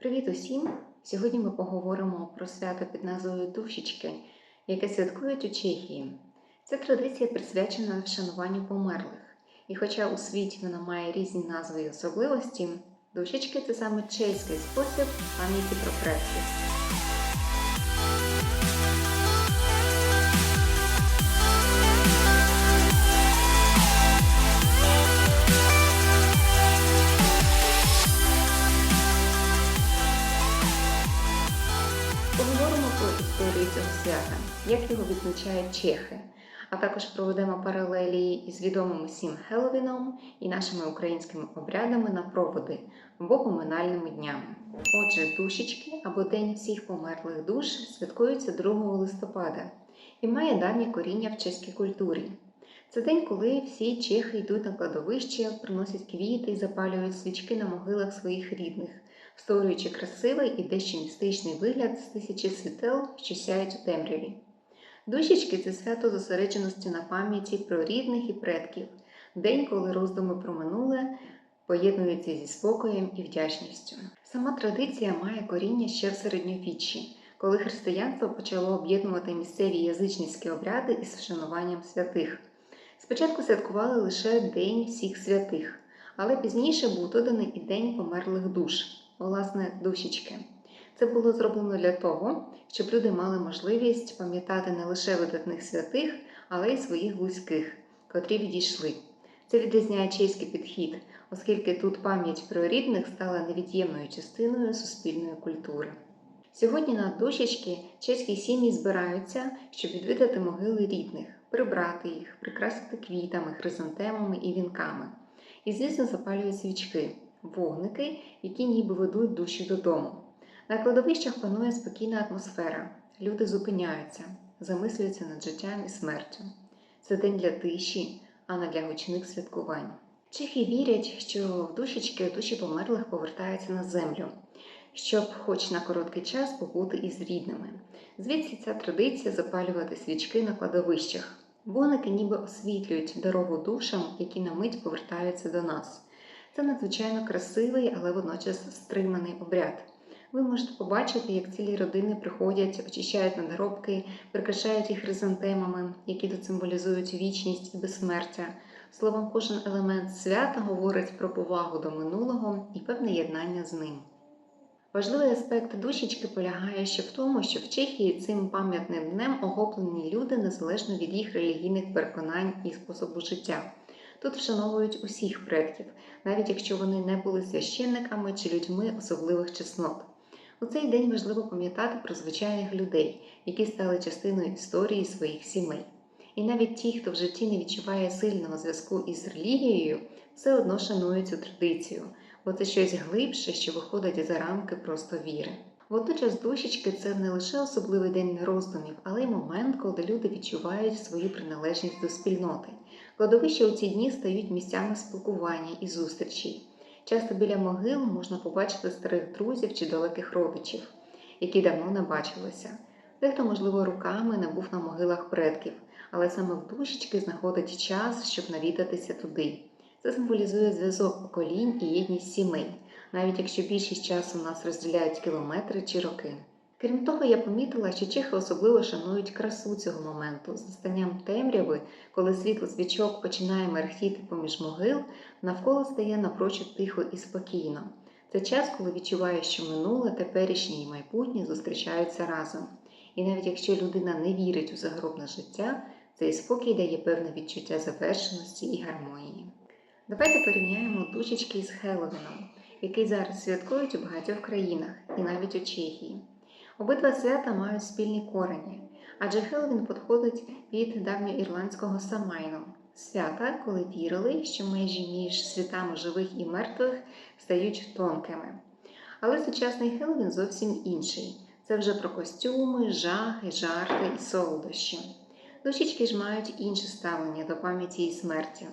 Привіт усім! Сьогодні ми поговоримо про свято під назвою Душечки, яке святкують у Чехії. Ця традиція присвячена вшануванню померлих. І хоча у світі вона має різні назви і особливості, душечки це саме чеський спосіб пам'яті про предків. Історію цього свята, як його відзначають чехи, а також проведемо паралелі із відомим усім Хеллоуіном і нашими українськими обрядами на проводи або поминальними днями. Отже, душечки або День всіх померлих душ святкується 2 листопада і має давнє коріння в чеській культурі. Це день, коли всі чехи йдуть на кладовище, приносять квіти і запалюють свічки на могилах своїх рідних створюючи красивий і дещо містичний вигляд з тисячі світел, що сяють у темряві. Душечки це свято зосередженості на пам'яті про рідних і предків, день, коли роздуми про минуле поєднуються зі спокоєм і вдячністю. Сама традиція має коріння ще в середньовіччі, коли християнство почало об'єднувати місцеві язичницькі обряди із вшануванням святих. Спочатку святкували лише День всіх святих, але пізніше був доданий і День померлих душ власне, душечки. Це було зроблено для того, щоб люди мали можливість пам'ятати не лише видатних святих, але й своїх близьких, котрі відійшли. Це відрізняє чеський підхід, оскільки тут пам'ять про рідних стала невід'ємною частиною суспільної культури. Сьогодні на душечки чеські сім'ї збираються, щоб відвідати могили рідних, прибрати їх, прикрасити квітами, хризантемами і вінками. І, звісно, запалюють свічки вогники, які ніби ведуть душі додому. На кладовищах панує спокійна атмосфера. Люди зупиняються, замислюються над життям і смертю. Це день для тиші, а не для гучних святкувань. Чехи вірять, що душечки душі померлих повертаються на землю, щоб, хоч на короткий час, побути із рідними. Звідси ця традиція запалювати свічки на кладовищах. Вогники ніби освітлюють дорогу душам, які на мить повертаються до нас. Це надзвичайно красивий, але водночас стриманий обряд. Ви можете побачити, як цілі родини приходять, очищають надгробки, прикрашають їх хризантемами, які тут вічність і безсмертя. Словом, кожен елемент свята говорить про повагу до минулого і певне єднання з ним. Важливий аспект душечки полягає ще в тому, що в Чехії цим пам'ятним днем охоплені люди незалежно від їх релігійних переконань і способу життя. Тут вшановують усіх предків, навіть якщо вони не були священниками чи людьми особливих чеснот. У цей день важливо пам'ятати про звичайних людей, які стали частиною історії своїх сімей. І навіть ті, хто в житті не відчуває сильного зв'язку із релігією, все одно шанують цю традицію, бо це щось глибше, що виходить за рамки просто віри. Водночас душечки це не лише особливий день роздумів, але й момент, коли люди відчувають свою приналежність до спільноти. Кладовища у ці дні стають місцями спілкування і зустрічей. Часто біля могил можна побачити старих друзів чи далеких родичів, які давно не бачилися. Дехто, можливо, руками не був на могилах предків, але саме в душечки знаходить час, щоб навідатися туди. Це символізує зв'язок поколінь і єдність сімей, навіть якщо більшість часу нас розділяють кілометри чи роки. Крім того, я помітила, що чехи особливо шанують красу цього моменту з настанням темряви, коли світло свічок починає мерехтіти поміж могил, навколо стає напрочуд тихо і спокійно. Це час, коли відчуваєш, що минуле, теперішнє і майбутнє зустрічаються разом. І навіть якщо людина не вірить у загробне життя, цей спокій дає певне відчуття завершеності і гармонії. Давайте порівняємо душечки з Хеллоуіном, який зараз святкують у багатьох країнах і навіть у Чехії. Обидва свята мають спільні корені, адже Хеллоуін походить від давньоірландського Самайну свята, коли вірили, що межі між світами живих і мертвих стають тонкими. Але сучасний Хеллоуін зовсім інший. Це вже про костюми, жахи, жарти і солодощі. Душечки ж мають інше ставлення до пам'яті і смерті.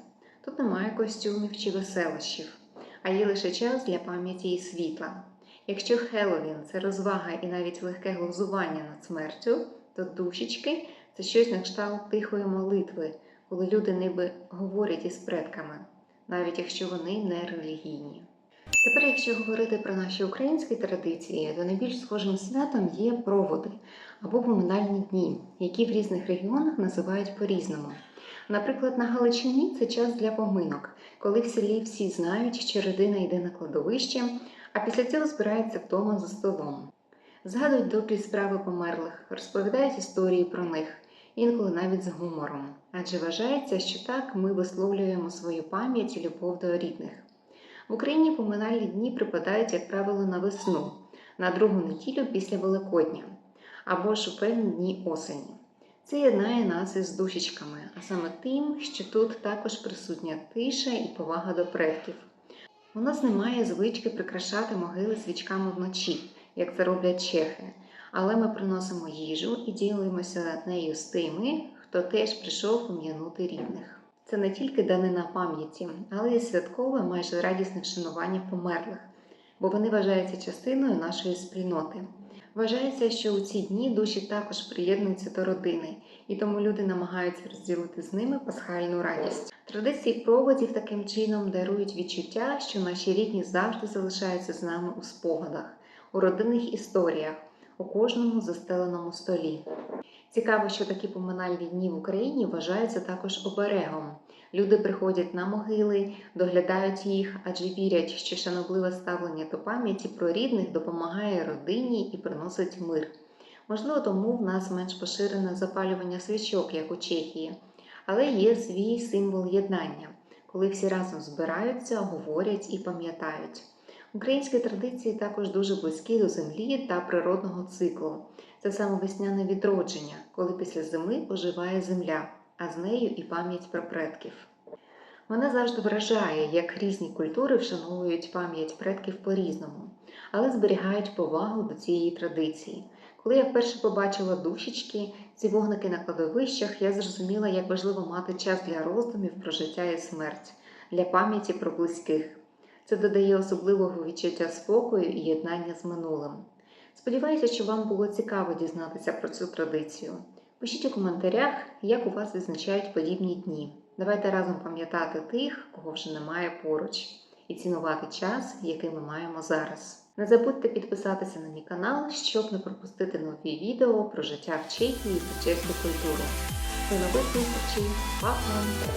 Тут немає костюмів чи веселощів, а є лише час для пам'яті і світла. Якщо Хеллоуін – це розвага і навіть легке глузування над смертю, то душечки це щось на кшталт тихої молитви, коли люди ніби говорять із предками, навіть якщо вони не релігійні. Тепер, якщо говорити про наші українські традиції, то найбільш схожим святом є проводи або поминальні дні, які в різних регіонах називають по-різному. Наприклад, на Галичині це час для поминок, коли в селі всі знають, що родина йде на кладовище, а після цього збирається вдома за столом. Згадують добрі справи померлих, розповідають історії про них, інколи навіть з гумором, адже вважається, що так ми висловлюємо свою пам'ять і любов до рідних. В Україні поминальні дні припадають, як правило, на весну, на другу неділю після Великодня або ж у певні дні осені. Це єднає нас із душечками, а саме тим, що тут також присутня тиша і повага до предків. У нас немає звички прикрашати могили свічками вночі, як це роблять чехи, але ми приносимо їжу і ділимося нею з тими, хто теж прийшов пом'янути рідних. Це не тільки данина пам'яті, але й святкове, майже радісне вшанування померлих, бо вони вважаються частиною нашої спільноти. Вважається, що у ці дні душі також приєднуються до родини, і тому люди намагаються розділити з ними пасхальну радість. Традиції проводів таким чином дарують відчуття, що наші рідні завжди залишаються з нами у спогадах, у родинних історіях, у кожному застеленому столі. Цікаво, що такі поминальні дні в Україні вважаються також оберегом. Люди приходять на могили, доглядають їх, адже вірять, що шанобливе ставлення до пам'яті про рідних допомагає родині і приносить мир. Можливо, тому в нас менш поширене запалювання свічок, як у Чехії, але є свій символ єднання, коли всі разом збираються, говорять і пам'ятають. Українські традиції також дуже близькі до землі та природного циклу. Це саме весняне відродження, коли після зими оживає земля, а з нею і пам'ять про предків. Мене завжди вражає, як різні культури вшановують пам'ять предків по-різному, але зберігають повагу до цієї традиції. Коли я вперше побачила душечки, ці вогники на кладовищах, я зрозуміла, як важливо мати час для роздумів про життя і смерть, для пам'яті про близьких. Це додає особливого відчуття спокою і єднання з минулим. Сподіваюся, що вам було цікаво дізнатися про цю традицію. Пишіть у коментарях, як у вас відзначають подібні дні. Давайте разом пам'ятати тих, кого вже немає поруч, і цінувати час, який ми маємо зараз. Не забудьте підписатися на мій канал, щоб не пропустити нові відео про життя в Чехії та чеську культуру. До нових зустрічей! Па-па!